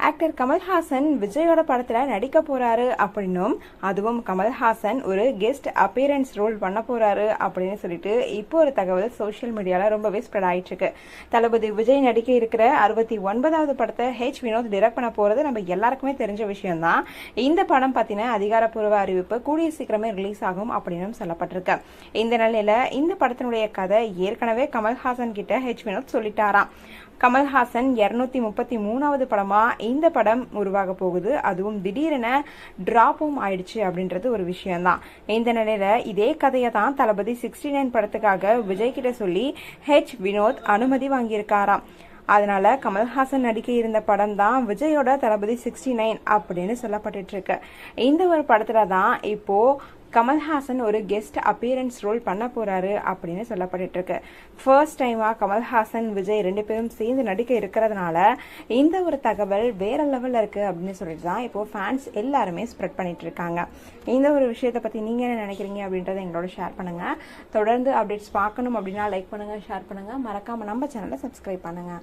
Actor Kamal Haasan விஜயோட படத்துல நடிக்க போறாரு அப்படின்னும் அதுவும் கமல்ஹாசன் ஒரு கெஸ்ட் அப்பியரன்ஸ் ரோல் பண்ண போறாரு அப்படின்னு சொல்லிட்டு இப்போ ஒரு தகவல் சோஷியல் மீடியால ரொம்பவே ஸ்ப்ரெட் ஆயிட்டு இருக்கு தளபதி விஜய் நடிக்க இருக்கிற அறுபத்தி ஒன்பதாவது படத்தை ஹெச் வினோத் டிரெக்ட் பண்ண போறது நம்ம எல்லாருக்குமே தெரிஞ்ச விஷயம்தான். இந்த படம் பத்தின அதிகாரப்பூர்வ அறிவிப்பு கூடிய சீக்கிரமே ரிலீஸ் ஆகும் அப்படின்னு சொல்லப்பட்டிருக்கு. இந்த நிலையில இந்த படத்தினுடைய கதை ஏற்கனவே கமல்ஹாசன் கிட்ட ஹெச் வினோத் சொல்லிட்டாராம். கமல்ஹாசன் இருநூத்தி முப்பத்தி மூணாவது படமா இந்த படம் உருவாக போகுது. அதுவும் திடீரென டிராப்பும் ஆயிடுச்சு அப்படின்றது ஒரு விஷயம்தான். இந்த நிலையில இதே கதையை தான் தளபதி சிக்ஸ்டி நைன் படத்துக்காக விஜய் கிட்ட சொல்லி ஹெச் வினோத் அனுமதி வாங்கியிருக்காராம். அதனால கமல்ஹாசன் நடிக்க இருந்த படம் தான் விஜயோட தளபதி சிக்ஸ்டி நைன் அப்படின்னு சொல்லப்பட்டு இருக்கு. இந்த ஒரு படத்துல தான் இப்போ கமல்ஹாசன் ஒரு கெஸ்ட் அப்பியரன்ஸ் ரோல் பண்ண போறாரு அப்படின்னு சொல்லப்பட்டு இருக்கு. ஃபர்ஸ்ட் டைமா கமல்ஹாசன் விஜய் ரெண்டு பேரும் சேர்ந்து நடிக்க இருக்கிறதுனால இந்த ஒரு தகவல் வேற லெவல்ல இருக்கு அப்படின்னு சொல்லிட்டு தான் இப்போ ஃபேன்ஸ் எல்லாருமே ஸ்ப்ரெட் பண்ணிட்டு இருக்காங்க. இந்த ஒரு விஷயத்தை பத்தி நீங்க என்ன நினைக்கிறீங்க அப்படின்றத எங்களோட ஷேர் பண்ணுங்க. தொடர்ந்து அப்டேட்ஸ் பார்க்கணும் அப்படின்னா லைக் பண்ணுங்க ஷேர் பண்ணுங்க. மறக்காம நம்ம சேனலை சப்ஸ்கிரைப் பண்ணுங்க.